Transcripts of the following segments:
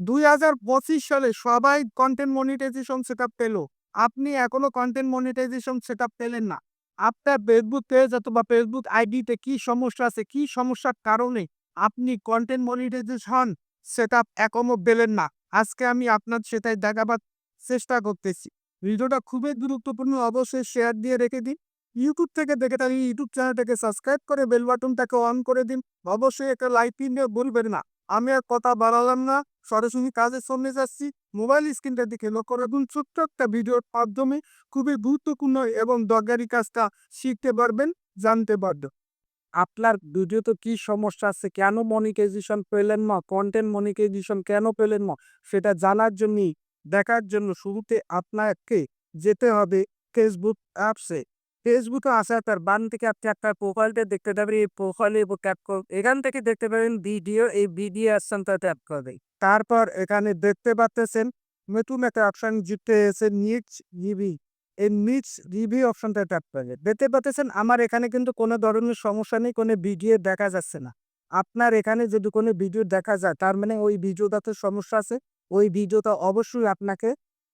দুই হাজার পঁচিশ সালে সবাই কন্টেন্ট মনিটাইজেশন সেট আপ পেল। আপনি এখনও কন্টেন্ট মনিটাইজেশন সেট আপ পেলেন না। আপনার ফেসবুক পেজ অথবা ফেসবুক আইডিতে কি সমস্যা আছে, কি সমস্যার কারণে আপনি কন্টেন্ট মনিটাইজেশন সেট আপ এখনও পেলেন না? আজকে আমি আপনার সেটাই দেখাবার চেষ্টা করতেছি। ভিডিওটা খুবই গুরুত্বপূর্ণ, অবশ্যই শেয়ার দিয়ে রেখে দিন। ইউটিউব থেকে দেখে থাকলে ইউটিউব চ্যানেলটাকে সাবস্ক্রাইব করে বেল বাটনটাকে অন করে দিন। অবশ্যই একটা লাইক নিয়ে বলবেন না। আমি আর কথা বাড়ালাম না। সরাসরি কাজের সামনে যাচ্ছি। মোবাইল স্ক্রিনটা দিকে লক্ষ্য রাখুন। ছোট্ট একটা ভিডিওর মাধ্যমে খুবই গুরুত্বপূর্ণ এবং দরকারি কাজটা শিখতে পারবেন, জানতে পারবেন। আপনার ভিডিওতে কি সমস্যা আছে? কেন মনিটাইজেশন পেলেন না? কন্টেন্ট মনিটাইজেশন কেন পেলেন না? সেটা জানার জন্যই, দেখার জন্য শুরুতে আপনাকে যেতে হবে ফেসবুক অ্যাপসে ফেসবুকে আসার পর বান থেকে আপনি আপনার প্রোফাইলটা দেখতে পাবেন। এই প্রোফাইলে উপর ট্যাপ করুন এখান থেকে দেখতে পাবেন ভিডিও এই ভিডিও অপশনটা ট্যাপ করবে। তারপর এখানে দেখতে পাচ্ছেন নতুন একটা অপশন যুক্ত হয়েছে নিচ রিভি এই নিচ রিভিউ অপশনটা ট্যাপ করবে। দেখতে পাচ্ছেন আমার এখানে কিন্তু কোনো ধরনের সমস্যা নেই, কোনো ভিডিও দেখা যাচ্ছে না। আপনার এখানে যদি কোনো ভিডিও দেখা যায়, তার মানে ওই ভিডিওটাতে সমস্যা আছে, ওই ভিডিওটা অবশ্যই আপনাকে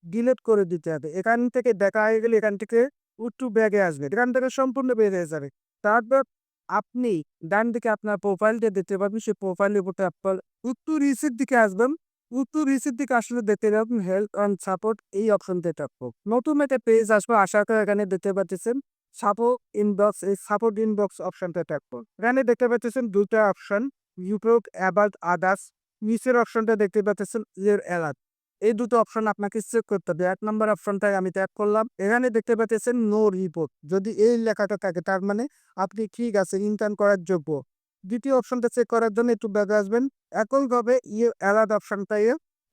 ডিলিট করে দিতে হবে। এখান থেকে দেখা হয়ে গেলে এখান থেকে উত্তু ব্যাগে আসবে। এখান থেকে সম্পূর্ণ বের হয়ে যাবে। তারপর আপনি ডান দিকে আপনার প্রোফাইলটা দেখতে পাবেন সেই প্রোফাইলের উপর ট্যাপ করে রিসিট দিকে আসবেন। উত্তু রিসিট দিকে আসলে দেখতে পাবেন হেল্প অ্যান্ড সাপোর্ট এই অপশনতে ট্যাপ করুন। নতুন একটা পেজ আসবে। আশা করে এখানে দেখতে পাচ্ছেন সাপোর্ট ইনবক্স এই সাপোর্ট ইনবক্স অপশনটা ট্যাপ এখানে দেখতে পাচ্ছেন দুটা অপশন ইউটিউব অ্যাবাউট আদার্স নিচের অপশনটা দেখতে পাচ্ছেন ইয়ের অ্যালার্ট এই দুটো অপশন আপনাকে চেক করতে হবে। এক নম্বর অপশনটাই আমি ট্যাপ করলাম। এখানে দেখতে পাচ্ছেন নো রিপোর্ট যদি এই লেখাটা থাকে, তার মানে আপনি ঠিক আছে ইন্টার্ন করার যোগ্য। দ্বিতীয় অপশনটা চেক করার জন্য একটু ব্যাগে আসবেন। একইভাবে ইয়ে অ্যালার্ট অপশনটাই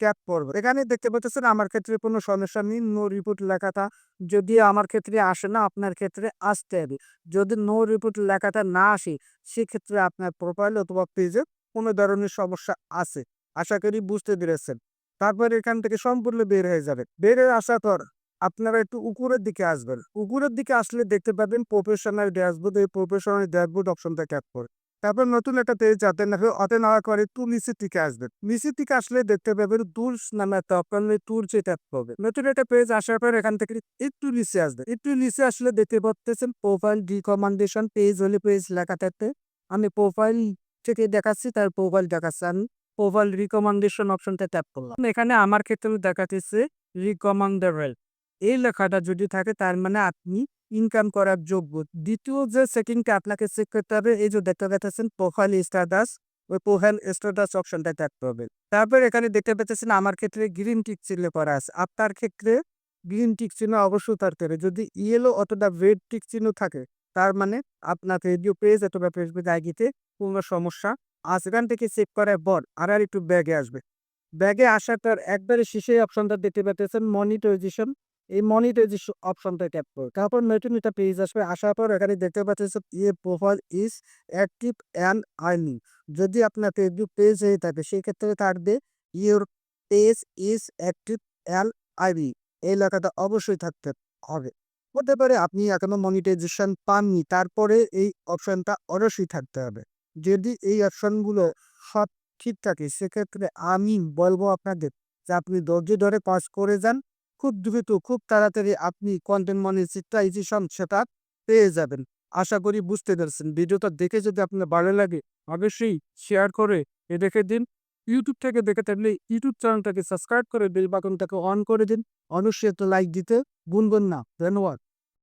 ট্যাপ করব। এখানে দেখতে পাচ্ছেন আমার ক্ষেত্রে কোনো সমস্যা নেই নো রিপোর্ট লেখাটা যদি আমার ক্ষেত্রে আসে না, আপনার ক্ষেত্রে আসতে হবে। যদি নো রিপোর্ট লেখাটা না আসে, সেক্ষেত্রে আপনার প্রোফাইল অথবা পেজে কোনো ধরনের সমস্যা আছে। আশা করি বুঝতে পেরেছেন। তারপর এখান থেকে সম্পূর্ণ বের হয়ে যাবে বের হয়ে আসার পর আপনারা একটু উপরের দিকে আসবেন। উপরের দিকে আসলে দেখতে পাবেন প্রফেশনাল ড্যাশবোর্ড এই প্রফেশনাল ড্যাশবোর্ড অপশনটা ট্যাপ করে। তারপর নতুন একটা পেজ যাতে না অতে নেওয়ার পরে একটু নিচের দিকে আসবেন। নিচের দিকে আসলে দেখতে পাবেন টুলস নামে একটা অপশন টুলসে ট্যাপ করবে নতুন একটা পেজ আসার পর এখান থেকে একটু নিচে আসবে একটু নিচে আসলে দেখতে পাচ্ছেন প্রোফাইল রিকমেন্ডেশন পেজ হলে পেজ লেখা থাকতে আমি প্রোফাইল থেকে দেখাচ্ছি, তার প্রোফাইল দেখাচ্ছি আমি। প্রোফাইল রিকমেন্ডেশন অপশনটা ট্যাপ করলাম। এখানে আমার ক্ষেত্রে দেখাতেছে রিকমেন্ডেবল এই লেখাটা যদি থাকে, তার মানে আপনি ইনকাম করার যোগ্য। দ্বিতীয় যে সেটিংটা আপনাকে চেক করতে হবে, এই যে দেখতে পাচ্ছেন প্রোফাইল স্ট্যাটাস ওই প্রোফাইল স্ট্যাটাস অপশনটা ট্যাপ করবেন। তারপর এখানে দেখতে পাচ্ছেন, আমার ক্ষেত্রে গ্রিন টিক চিহ্ন করা আছে। আপনার ক্ষেত্রে গ্রিন টিক চিহ্ন অবশ্যই থাকতে যদি ইয়েলো অথবা রেড টিক চিহ্ন থাকে, তার মানে আপনার রেডিও পেজ অথবা ফেসবুক আইডিতে কোনো সমস্যা আর সেখান থেকে সেভ করার পর আর আর একটু ব্যাগে আসবে। ব্যাগে আসার পর একবারে শেষে অপশনটা দেখতে পাচ্ছেন মনিটাইজেশন এই মনিটাইজেশন অপশনটা ট্যাপ করো তারপর নতুন একটা পেজ আসবে, আসার পর এখানে দেখতে পাচ্ছেন ইয়ে profile is active and earning যদি আপনার ফেসবুক পেজ হয়ে থাকে, সেক্ষেত্রে থাকবে your page is active and IB এই লেখাটা অবশ্যই থাকতে হবে। হতে পারে আপনি এখনও মনিটাইজেশন পাননি, তারপরে এই অপশনটা অবশ্যই থাকতে হবে। যদি এই অপশনগুলো সব ঠিক থাকে সেক্ষেত্রে আমি বলব আপনাদের যে আপনি ধৈর্য ধরে কাজ করে যান। খুব দ্রুত খুব তাড়াতাড়ি আপনি কন্টেন্ট মনিটাইজেশন সেটা পেয়ে যাবেন। আশা করি বুঝতে পেরেছেন। ভিডিওটা দেখে যদি আপনার ভালো লাগে অবশ্যই শেয়ার করে এ দেখে দিন। ইউটিউব থেকে দেখে থাকলে ইউটিউব চ্যানেলটাকে সাবস্ক্রাইব করে বেল বাটনটাকে অন করে দিন। অবশ্যই একটা লাইক দিতে ভুলবেন না। ধন্যবাদ।